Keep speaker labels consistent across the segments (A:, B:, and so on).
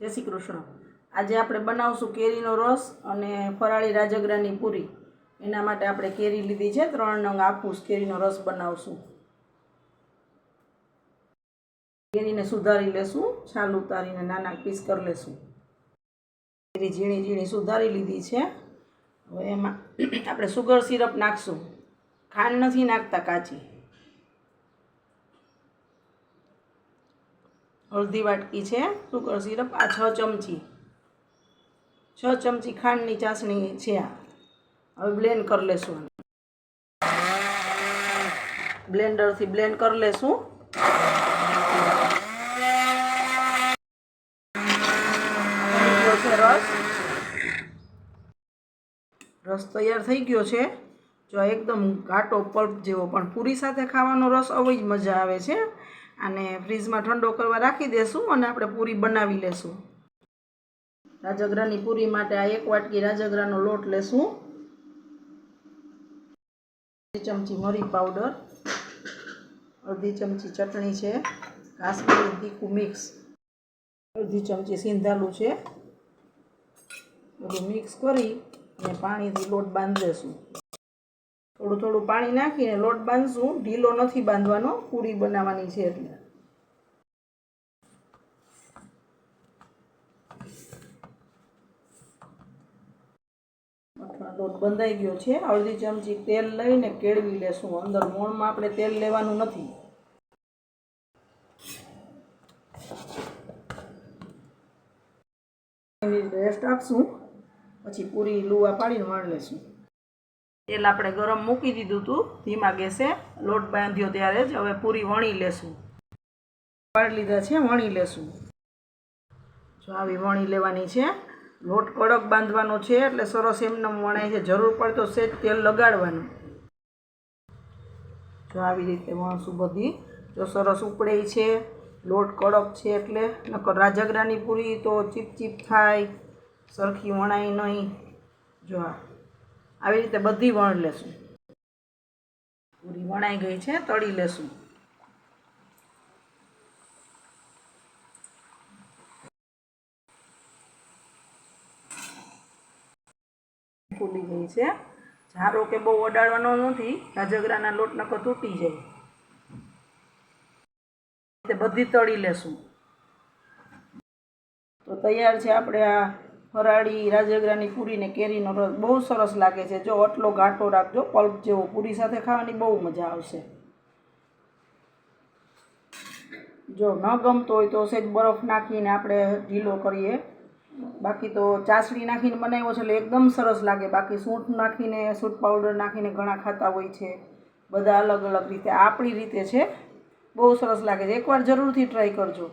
A: જય શ્રી કૃષ્ણ. આજે આપણે બનાવશું કેરીનો રસ અને ફરાળી રાજગરાની પૂરી. એના માટે આપણે કેરી લીધી છે, ત્રણ નંગ આપુસ કેરીનો રસ બનાવશું. કેરીને સુધારી લેશું, છાલ ઉતારીને નાના પીસ કરી લેશું. કેરી ઝીણી ઝીણી સુધારી લીધી છે. હવે એમાં આપણે સુગર સિરપ નાખશું. ખાંડ નથી નાખતા કાચી. અડધી વાટકી છે સુગર સિરપ, આ છ ચમચી. છ ચમચી ખાંડની ચાસણી છે આ. હવે બ્લેન્ડ કરી લેશું બ્લેન્ડરથી બ્લેન્ડ કરી લેશું. રસ. રસ તૈયાર થઈ ગયો છે. જો એકદમ ઘાટો પલ્પ જેવો પણ. પૂરી સાથે ખાવાનો રસ આવી જ મજા આવે છે. અને ફ્રીજમાં ઠંડો કરવા રાખી દેશું અને આપણે પૂરી બનાવી લેશું. રાજગરાની પૂરી માટે આ એક વાટકી રાજગરાનો લોટ લેશું. અડધી ચમચી મરી પાવડર, અડધી ચમચી ચટણી છે, કાશ્મીરી તીખું મિક્સ, અડધી ચમચી સિંધાલું છે. બધું મિક્સ કરી અને પાણીથી લોટ બાંધી દેશું. થોડું થોડું પાણી નાખીને લોટ બાંધશું. ઢીલો નથી બાંધવાનો, પૂરી બનાવવાની છે એટલે. લોટ બંધાઈ ગયો છે. અડધી ચમચી તેલ લઈને કેળવી લેશું. અંદર મોણમાં આપણે તેલ લેવાનું નથી. રેસ્ટ આપશું. પછી પૂરી લુવા પાડીને વણ લેશું. તેલ આપણે ગરમ મૂકી દીધું હતું ધીમા ગેસે લોટ બાંધ્યો ત્યારે જ હવે પૂરી વણી લેશું. પાડી લીધા છે, વણી લેશું. જો આવી વણી લેવાની છે, લોટ કડક બાંધવાનો છે, એટલે સરસ એમનેમ વણાય છે. જરૂર પડતો સેજ તેલ લગાડવાનું. જો આવી રીતે વણશું બધી. જો સરસ ઉપડે છે, લોટ કડક છે એટલે, નકર રાજગરાની પૂરી તો ચીપ ચીપ થાય, સરખી વણાય નહીં. જો આ આવી રીતે બધી વણ લેશું. પૂરી વણાઈ ગઈ છે, તળી લેશું. ફૂલી ગઈ છે. ઝારો કે બહુ ઓડાડવાનો નથી રાજગરાના લોટ નકર તૂટી જાય. બધી તળી લેશું. તો તૈયાર છે આપણે આ ફરાળી રાજગરાની પૂરીને કેરીનો રસ બહુ સરસ લાગે છે. જો આટલો ઘાટો રાખજો, પલ્પ જેવો પૂરી સાથે ખાવાની બહુ મજા આવશે. જો ન ગમતો હોય તો સહેજ બરફ નાખીને આપણે ઢીલો કરીએ. બાકી તો ચાસણી નાખીને બનાવ્યો છે એટલે એકદમ સરસ લાગે. બાકી સૂંઠ નાખીને, સૂંઠ પાવડર નાખીને ઘણા ખાતા હોય છે. બધા અલગ અલગ રીતે. આપણી રીતે છે. બહુ સરસ લાગે છે. એકવાર જરૂરથી ટ્રાય કરજો.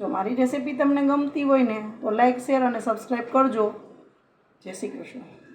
A: જો મારી રેસીપી તમને ગમતી હોય ને તો લાઇક શેર અને સબસ્ક્રાઈબ કરજો. જય શ્રી કૃષ્ણ.